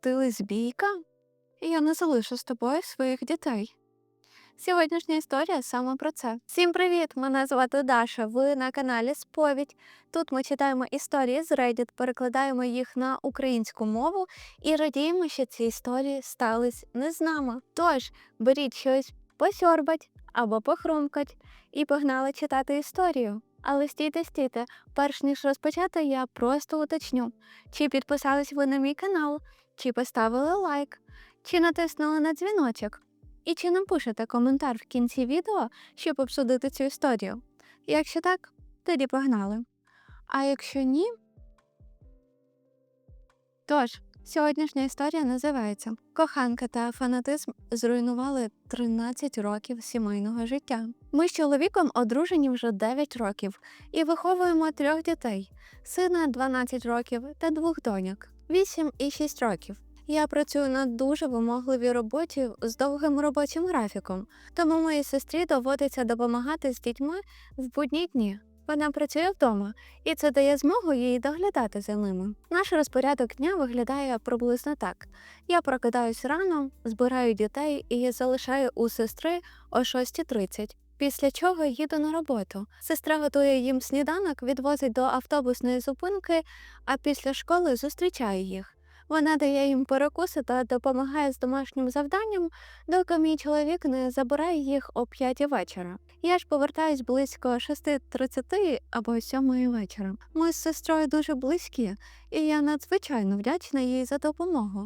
Ти лесбійка? Я не залишу з тобою своїх дітей. Сьогоднішня історія саме про це. Всім привіт! Мене звати Даша. Ви на каналі Сповідь. Тут ми читаємо історії з Reddit, перекладаємо їх на українську мову і радіємо, що ці історії стались не з нами. Тож беріть щось посьорбать або похрумкать і погнали читати історію. Але стійте, стійте, перш ніж розпочати, я просто уточню, чи підписались ви на мій канал, чи поставили лайк, чи натиснули на дзвіночок, і чи напишете коментар в кінці відео, щоб обсудити цю історію. Якщо так, тоді погнали. А якщо ні. Тож, сьогоднішня історія називається Коханка та фанатизм зруйнували 13 років сімейного життя. Ми з чоловіком одружені вже 9 років і виховуємо трьох дітей: сина 12 років та двох доньок 8 і 6 років. Я працюю на дуже вимогливій роботі з довгим робочим графіком, тому моїй сестрі доводиться допомагати з дітьми в будні дні. Вона працює вдома, і це дає змогу їй доглядати за ними. Наш розпорядок дня виглядає приблизно так: я прокидаюсь рано, збираю дітей і залишаю у сестри о 6.30. Після чого їду на роботу. Сестра готує їм сніданок, відвозить до автобусної зупинки, а після школи зустрічає їх. Вона дає їм перекуси та допомагає з домашнім завданням, доки мій чоловік не забирає їх о 5 вечора. Я ж повертаюсь близько 6.30 або 7 вечора. Ми з сестрою дуже близькі, і я надзвичайно вдячна їй за допомогу.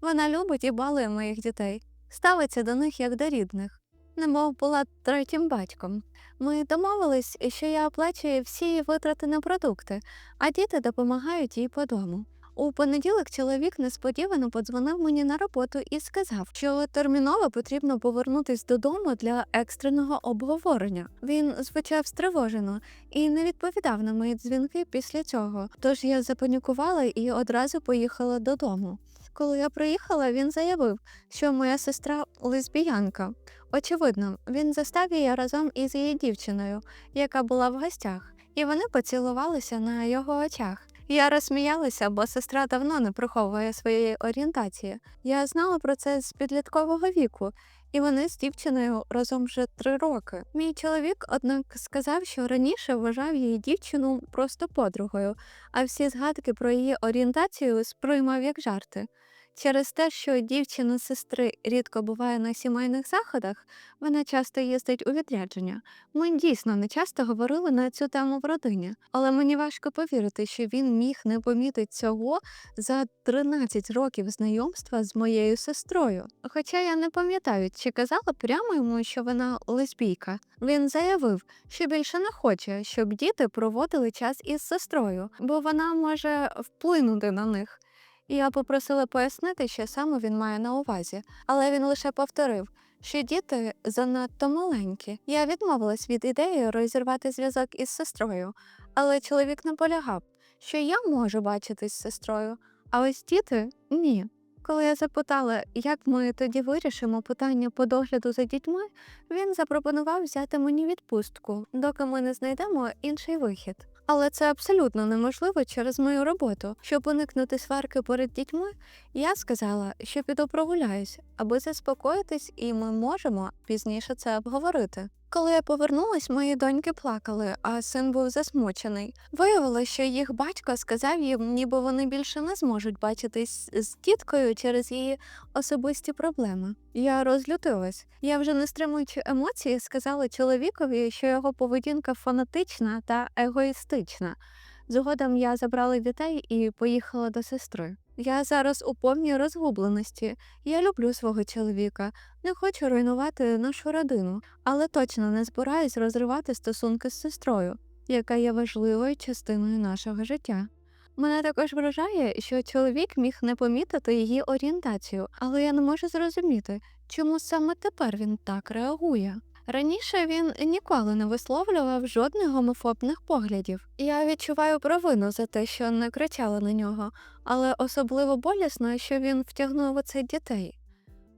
Вона любить і балує моїх дітей, ставиться до них як до рідних, немов була третім батьком. Ми домовились, що я оплачую всі витрати на продукти, а діти допомагають їй по дому. У понеділок чоловік несподівано подзвонив мені на роботу і сказав, що терміново потрібно повернутись додому для екстреного обговорення. Він звучав стривожено і не відповідав на мої дзвінки після цього. Тож я запанікувала і одразу поїхала додому. Коли я приїхала, він заявив, що моя сестра лесбіянка. Очевидно, він застав її разом із її дівчиною, яка була в гостях, і вони поцілувалися на його очах. Я розсміялася, бо сестра давно не приховує своєї орієнтації. Я знала про це з підліткового віку, і вони з дівчиною разом вже три роки. Мій чоловік, однак, сказав, що раніше вважав її дівчину просто подругою, а всі згадки про її орієнтацію сприймав як жарти. Через те, що дівчина сестри рідко буває на сімейних заходах, вона часто їздить у відрядження. Ми дійсно не часто говорили на цю тему в родині, але мені важко повірити, що він міг не помітити цього за 13 років знайомства з моєю сестрою. Хоча я не пам'ятаю, чи казала прямо йому, що вона лесбійка. Він заявив, що більше не хоче, щоб діти проводили час із сестрою, бо вона може вплинути на них. І я попросила пояснити, що саме він має на увазі, але він лише повторив, що діти занадто маленькі. Я відмовилась від ідеї розірвати зв'язок із сестрою, але чоловік наполягав, що я можу бачитись з сестрою, а ось діти ні. Коли я запитала, як ми тоді вирішимо питання по догляду за дітьми, він запропонував взяти мені відпустку, доки ми не знайдемо інший вихід. Але це абсолютно неможливо через мою роботу. Щоб уникнути сварки перед дітьми, я сказала, що піду прогуляюсь, аби заспокоїтись, і ми можемо пізніше це обговорити. Коли я повернулась, мої доньки плакали, а син був засмучений. Виявилося, що їх батько сказав їм, ніби вони більше не зможуть бачитись з тіткою через її особисті проблеми. Я розлютилась. Я вже не стримуючи емоції, сказала чоловікові, що його поведінка фанатична та егоїстична. Згодом я забрала дітей і поїхала до сестри. Я зараз у повній розгубленості. Я люблю свого чоловіка, не хочу руйнувати нашу родину, але точно не збираюсь розривати стосунки з сестрою, яка є важливою частиною нашого життя. Мене також вражає, що чоловік міг не помітити її орієнтацію, але я не можу зрозуміти, чому саме тепер він так реагує. Раніше він ніколи не висловлював жодних гомофобних поглядів. Я відчуваю провину за те, що не кричала на нього, але особливо болісно, що він втягнув у це дітей.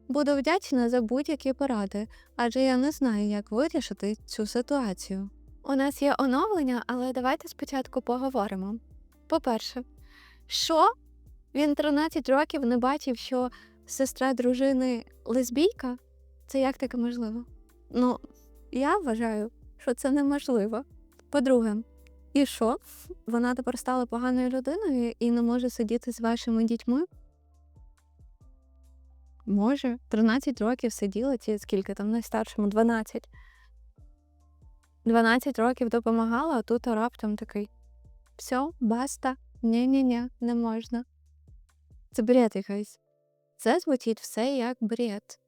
Буду вдячна за будь-які поради, адже я не знаю, як вирішити цю ситуацію. У нас є оновлення, але давайте спочатку поговоримо. По-перше, що Він 13 років не бачив, що сестра дружини лесбійка. Це як таке можливо? Ну, я вважаю, що це неможливо. По-друге, і що? Вона тепер стала поганою людиною і не може сидіти з вашими дітьми? Може, 13 років сиділа, чи скільки там найстаршому 12. 12 років допомагала, а тут раптом такий. Все, баста. Ні-ні-ні, не можна. Це бред якийсь. Це звучить все як бред.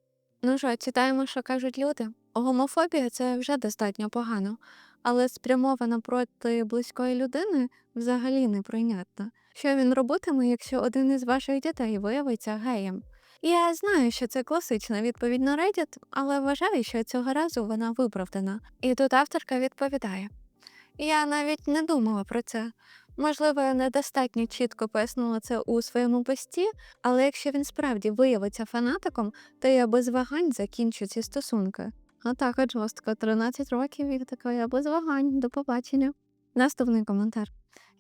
Ну що, читаємо, що кажуть люди. Гомофобія це вже достатньо погано, але спрямована проти близької людини взагалі неприйнятна. Що він робитиме, якщо один із ваших дітей виявиться геєм? Я знаю, що це класична відповідь на Reddit, але вважаю, що цього разу вона виправдана. І тут авторка відповідає: Я навіть не думала про це. Можливо, я недостатньо чітко пояснила це у своєму пості, але якщо він справді виявиться фанатиком, то я без вагань закінчу ці стосунки. А так, от жорстко, 13 років і така я без вагань. До побачення. Наступний коментар.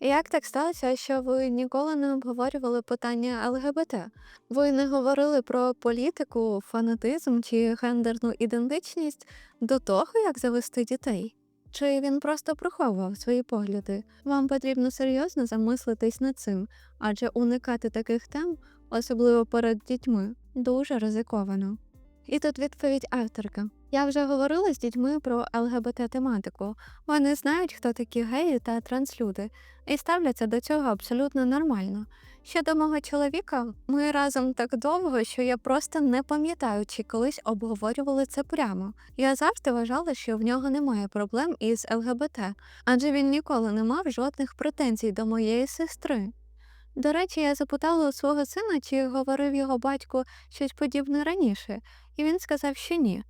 Як так сталося, що ви ніколи не обговорювали питання ЛГБТ? Ви не говорили про політику, фанатизм чи гендерну ідентичність до того, як завести дітей? Чи він просто приховував свої погляди? Вам потрібно серйозно замислитись над цим, адже уникати таких тем, особливо перед дітьми, дуже ризиковано. І тут відповідь авторка. Я вже говорила з дітьми про ЛГБТ-тематику. Вони знають, хто такі геї та транслюди, і ставляться до цього абсолютно нормально. Щодо мого чоловіка, ми разом так довго, що я просто не пам'ятаю, чи колись обговорювали це прямо. Я завжди вважала, що в нього немає проблем із ЛГБТ, адже він ніколи не мав жодних претензій до моєї сестри. До речі, я запитала у свого сина, чи говорив його батько щось подібне раніше, і він сказав, що ні.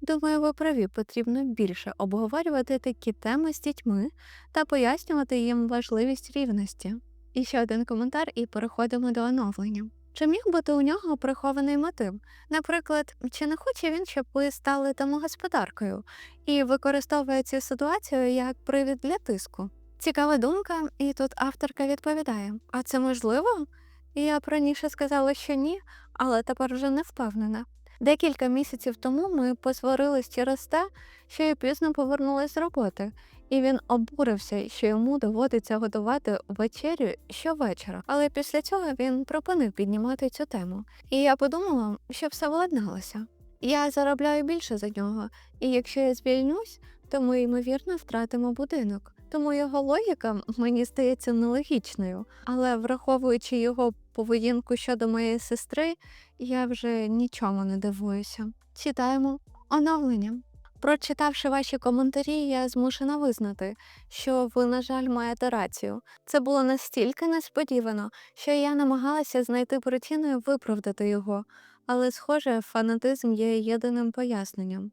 Думаю, ви праві, потрібно більше обговорювати такі теми з дітьми та пояснювати їм важливість рівності. І ще один коментар, і переходимо до оновлення. Чи міг бути у нього прихований мотив? Наприклад, чи не хоче він, щоб ви стали домогосподаркою і використовує цю ситуацію як привід для тиску? Цікава думка, і тут авторка відповідає: А це можливо? Я б раніше сказала, що ні, але тепер вже не впевнена. Декілька місяців тому ми посварились через те, що я пізно повернулася з роботи, і він обурився, що йому доводиться готувати вечерю щовечора. Але після цього він припинив піднімати цю тему. І я подумала, що все владналося. Я заробляю більше за нього, і якщо я звільнюсь, то ми ймовірно втратимо будинок. Тому його логіка мені здається нелогічною, але враховуючи його поведінку щодо моєї сестри, я вже нічому не дивуюся. Читаємо оновлення. Прочитавши ваші коментарі, я змушена визнати, що ви, на жаль, маєте рацію. Це було настільки несподівано, що я намагалася знайти причину і виправдати його, але, схоже, фанатизм є єдиним поясненням.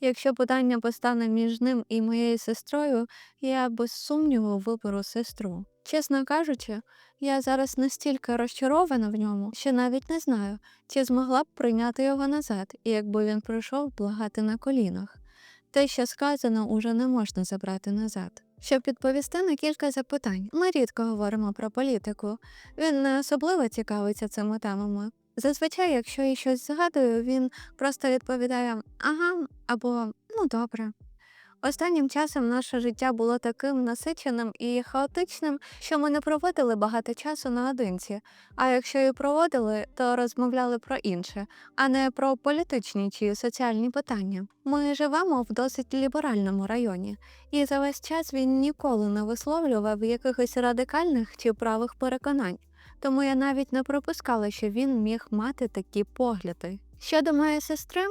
Якщо питання постане між ним і моєю сестрою, я без сумніву виберу сестру. Чесно кажучи, я зараз настільки розчарована в ньому, що навіть не знаю, чи змогла б прийняти його назад, і якби він прийшов благати на колінах. Те, що сказано, уже не можна забрати назад. Щоб відповісти на кілька запитань, ми рідко говоримо про політику. Він не особливо цікавиться цими темами. Зазвичай, якщо я щось згадую, він просто відповідає ага або ну добре. Останнім часом наше життя було таким насиченим і хаотичним, що ми не проводили багато часу наодинці. А якщо і проводили, то розмовляли про інше, а не про політичні чи соціальні питання. Ми живемо в досить ліберальному районі, і за весь час він ніколи не висловлював якихось радикальних чи правих переконань. Тому я навіть не припускала, що він міг мати такі погляди. Щодо моєї сестри,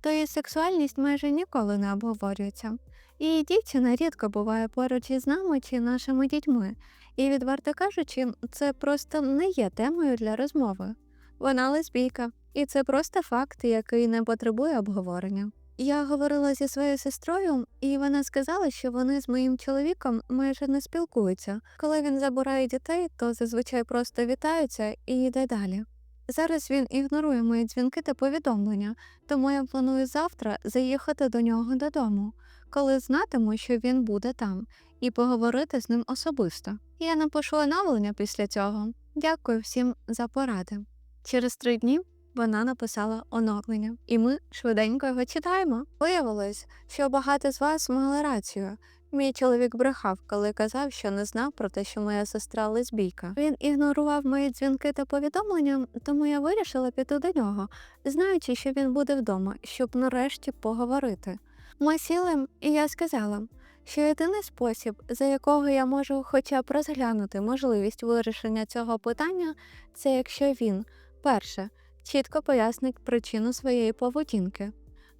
то її сексуальність майже ніколи не обговорюється. І дівчина рідко буває поруч із нами чи нашими дітьми, і, відверто кажучи, це просто не є темою для розмови. Вона лесбійка, і це просто факт, який не потребує обговорення. Я говорила зі своєю сестрою, і вона сказала, що вони з моїм чоловіком майже не спілкуються. Коли він забирає дітей, то зазвичай просто вітаються і йде далі. Зараз він ігнорує мої дзвінки та повідомлення, тому я планую завтра заїхати до нього додому, коли знатиму, що він буде там, і поговорити з ним особисто. Я напишу оновлення після цього. Дякую всім за поради. Через три дні вона написала оновлення, і ми швиденько його читаємо. Виявилось, що багато з вас мали рацію. Мій чоловік брехав, коли казав, що не знав про те, що моя сестра лесбійка. Він ігнорував мої дзвінки та повідомлення, тому я вирішила піти до нього, знаючи, що він буде вдома, щоб нарешті поговорити. Ми сіли, і я сказала, що єдиний спосіб, за якого я можу хоча б розглянути можливість вирішення цього питання, це якщо він, перше, чітко пояснить причину своєї поведінки,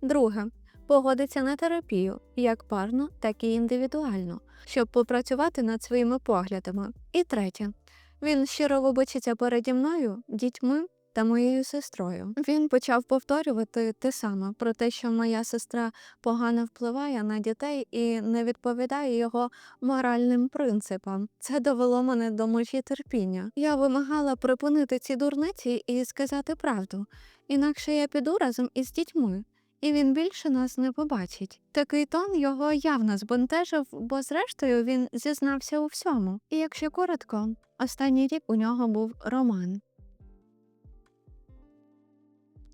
друге, погодиться на терапію як парну, так і індивідуально, щоб попрацювати над своїми поглядами. І третє, він щиро вибачиться переді мною, дітьми та моєю сестрою. Він почав повторювати те саме про те, що моя сестра погано впливає на дітей і не відповідає його моральним принципам. Це довело мене до межі терпіння. Я вимагала припинити ці дурниці і сказати правду, інакше я піду разом із дітьми. І він більше нас не побачить. Такий тон його явно збентежив, бо зрештою він зізнався у всьому. І якщо коротко, останній рік у нього був роман.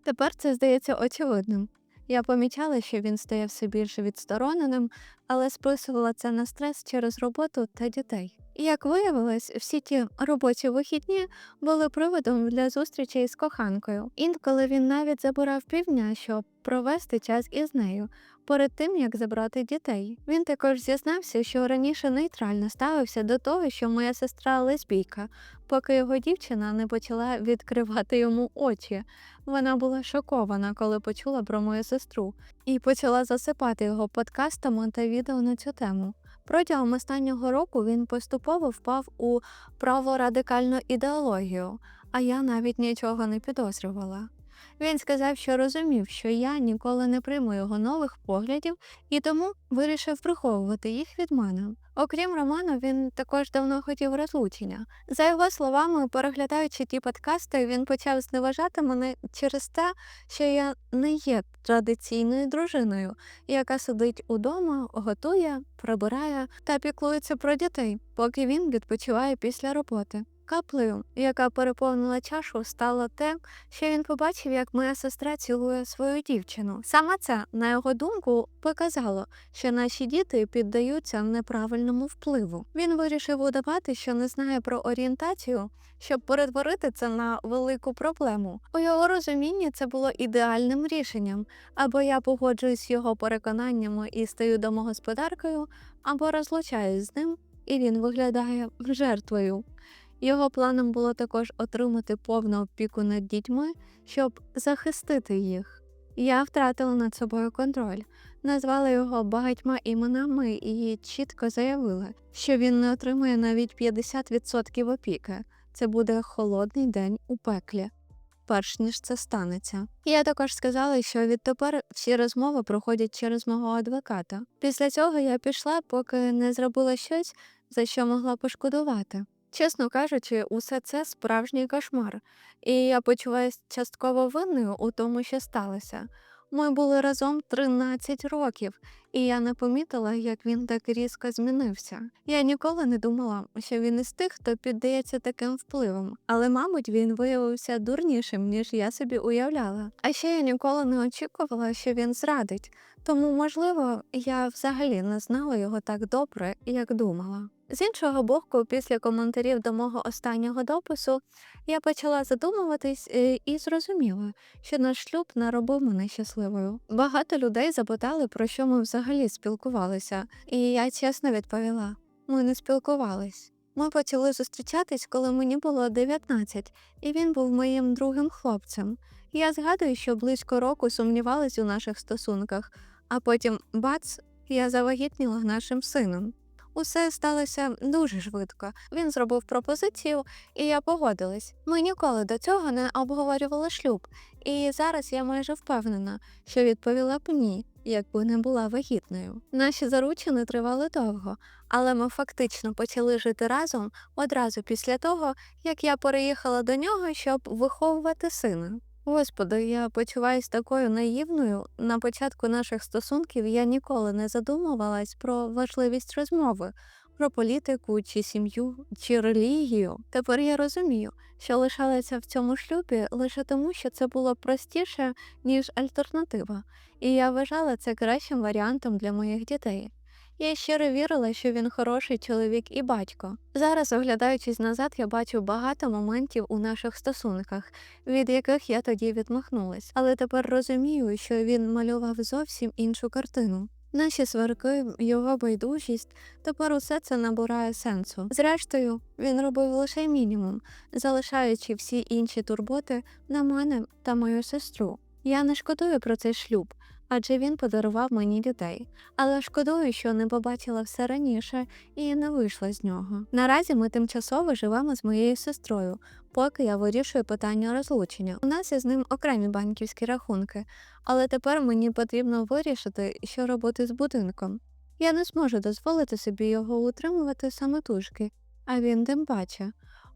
Тепер це здається очевидним. Я помічала, що він стає все більше відстороненим, але списувала це на стрес через роботу та дітей. Як виявилось, всі ті робочі вихідні були приводом для зустрічей з коханкою. Інколи він навіть забирав півдня, щоб провести час із нею. Перед тим як забрати дітей, він також зізнався, що раніше нейтрально ставився до того, що моя сестра лесбійка, поки його дівчина не почала відкривати йому очі. Вона була шокована, коли почула про мою сестру, і почала засипати його подкастами та відео на цю тему. Протягом останнього року він поступово впав у праворадикальну ідеологію, а я навіть нічого не підозрювала. Він сказав, що розумів, що я ніколи не прийму його нових поглядів і тому вирішив приховувати їх від мене. Окрім роману, він також давно хотів розлучення. За його словами, переглядаючи ті подкасти, він почав зневажати мене через те, що я не є традиційною дружиною, яка сидить удома, готує, прибирає та піклується про дітей, поки він відпочиває після роботи. Каплею, яка переповнила чашу, стало те, що він побачив, як моя сестра цілує свою дівчину. Саме це, на його думку, показало, що наші діти піддаються неправильному впливу. Він вирішив удавати, що не знає про орієнтацію, щоб перетворити це на велику проблему. У його розумінні це було ідеальним рішенням, або я погоджуюсь з його переконаннями і стаю домогосподаркою, або розлучаюсь з ним, і він виглядає жертвою. Його планом було також отримати повну опіку над дітьми, щоб захистити їх. Я втратила над собою контроль, назвала його багатьма іменами і чітко заявила, що він не отримує навіть 50% опіки. Це буде холодний день у пеклі. Перш ніж це станеться. Я також сказала, що відтепер всі розмови проходять через мого адвоката. Після цього я пішла, поки не зробила щось, за що могла пошкодувати. Чесно кажучи, усе це справжній кошмар, і я почуваюся частково винною у тому, що сталося. Ми були разом 13 років, і я не помітила, як він так різко змінився. Я ніколи не думала, що він із тих, хто піддається таким впливам, але, мабуть, він виявився дурнішим, ніж я собі уявляла. А ще я ніколи не очікувала, що він зрадить, тому, можливо, я взагалі не знала його так добре, як думала. З іншого боку, після коментарів до мого останнього допису я почала задумуватись е, і зрозуміла, що наш шлюб не робив мене щасливою. Багато людей запитали, про що ми взагалі спілкувалися, і я чесно відповіла: ми не спілкувались. Ми почали зустрічатись, коли мені було 19, і він був моїм другим хлопцем. Я згадую, що близько року сумнівалась у наших стосунках, а потім бац, я завагітніла нашим сином. Усе сталося дуже швидко. Він зробив пропозицію, і я погодилась. Ми ніколи до цього не обговорювали шлюб, і зараз я майже впевнена, що відповіла б ні, якби не була вагітною. Наші заручини тривали довго, але ми фактично почали жити разом одразу після того, як я переїхала до нього, щоб виховувати сина. Господи, я почуваюсь такою наївною. На початку наших стосунків я ніколи не задумувалась про важливість розмови, про політику чи сім'ю, чи релігію. Тепер я розумію, що лишалася в цьому шлюбі лише тому, що це було простіше, ніж альтернатива, і я вважала це кращим варіантом для моїх дітей. Я щиро вірила, що він хороший чоловік і батько. Зараз, оглядаючись назад, я бачу багато моментів у наших стосунках, від яких я тоді відмахнулась, але тепер розумію, що він малював зовсім іншу картину. Наші сварки, його байдужість, тепер усе це набирає сенсу. Зрештою, він робив лише мінімум, залишаючи всі інші турботи на мене та мою сестру. Я не шкодую про цей шлюб, адже він подарував мені дітей, але шкодую, що не побачила все раніше і не вийшла з нього. Наразі ми тимчасово живемо з моєю сестрою, поки я вирішую питання розлучення. У нас із ним окремі банківські рахунки, але тепер мені потрібно вирішити, що робити з будинком. Я не зможу дозволити собі його утримувати самотужки, а він тим паче.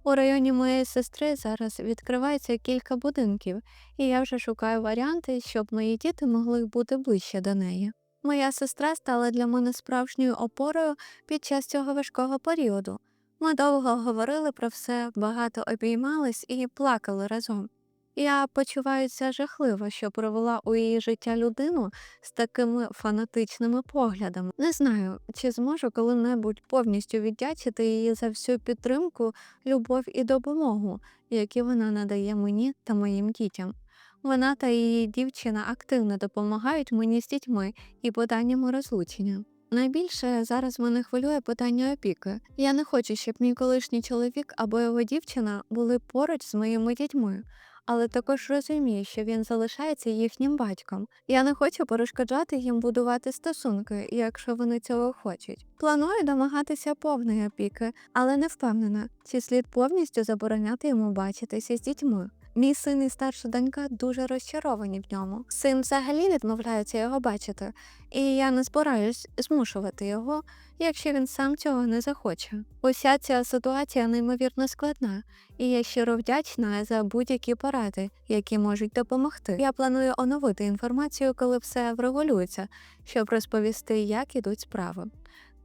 У районі моєї сестри зараз відкривається кілька будинків, і я вже шукаю варіанти, щоб мої діти могли бути ближче до неї. Моя сестра стала для мене справжньою опорою під час цього важкого періоду. Ми довго говорили про все, багато обіймались і плакали разом. Я почуваюся жахливо, що провела у її життя людину з такими фанатичними поглядами. Не знаю, чи зможу коли-небудь повністю віддячити її за всю підтримку, любов і допомогу, які вона надає мені та моїм дітям. Вона та її дівчина активно допомагають мені з дітьми і питаннями розлучення. Найбільше зараз мене хвилює питання опіки. Я не хочу, щоб мій колишній чоловік або його дівчина були поруч з моїми дітьми, але також розумію, що він залишається їхнім батьком. Я не хочу перешкоджати їм будувати стосунки, якщо вони цього хочуть. Планую домагатися повної опіки, але не впевнена, чи слід повністю забороняти йому бачитися з дітьми. Мій син і старша донька дуже розчаровані в ньому. Син взагалі відмовляється його бачити, і я не збираюсь змушувати його, якщо він сам цього не захоче. Уся ця ситуація неймовірно складна, і я щиро вдячна за будь-які поради, які можуть допомогти. Я планую оновити інформацію, коли все врегулюється, щоб розповісти, як ідуть справи.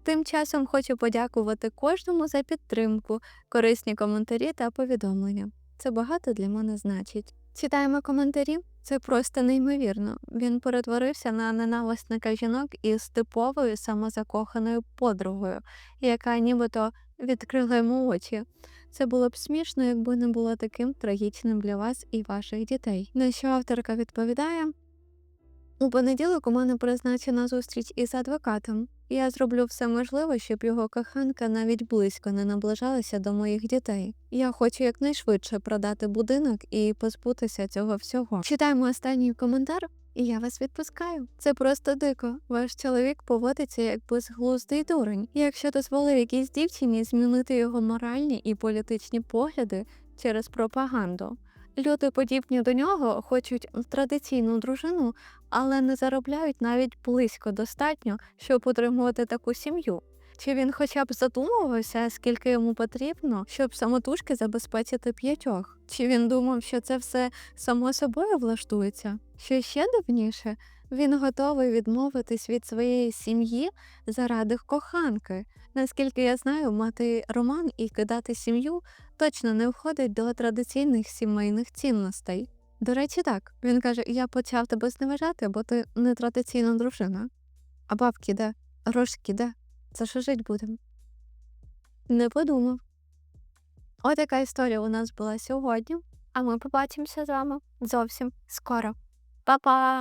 Тим часом хочу подякувати кожному за підтримку, корисні коментарі та повідомлення. Це багато для мене значить. Читаємо коментарі. Це просто неймовірно. Він перетворився на ненависника жінок із типовою самозакоханою подругою, яка нібито відкрила йому очі. Це було б смішно, якби не було таким трагічним для вас і ваших дітей. На що авторка відповідає? У понеділок у мене призначена зустріч із адвокатом. Я зроблю все можливе, щоб його коханка навіть близько не наближалася до моїх дітей. Я хочу якнайшвидше продати будинок і позбутися цього всього. Читаємо останній коментар, і я вас відпускаю. Це просто дико. Ваш чоловік поводиться як безглуздий дурень. Якщо дозволив якійсь дівчині змінити його моральні і політичні погляди через пропаганду. Люди, подібні до нього, хочуть традиційну дружину, але не заробляють навіть близько достатньо, щоб утримувати таку сім'ю. Чи він хоча б задумувався, скільки йому потрібно, щоб самотужки забезпечити п'ятьох? Чи він думав, що це все само собою влаштується? Що ще дивніше, він готовий відмовитись від своєї сім'ї заради коханки. Наскільки я знаю, мати роман і кидати сім'ю точно не входить до традиційних сімейних цінностей. До речі, так він каже: я почав тебе зневажати, бо ти не традиційна дружина. А бабки де? Грошки де? За що жить будемо? Не подумав. От така історія у нас була сьогодні, а ми побачимося з вами зовсім скоро. Па-па!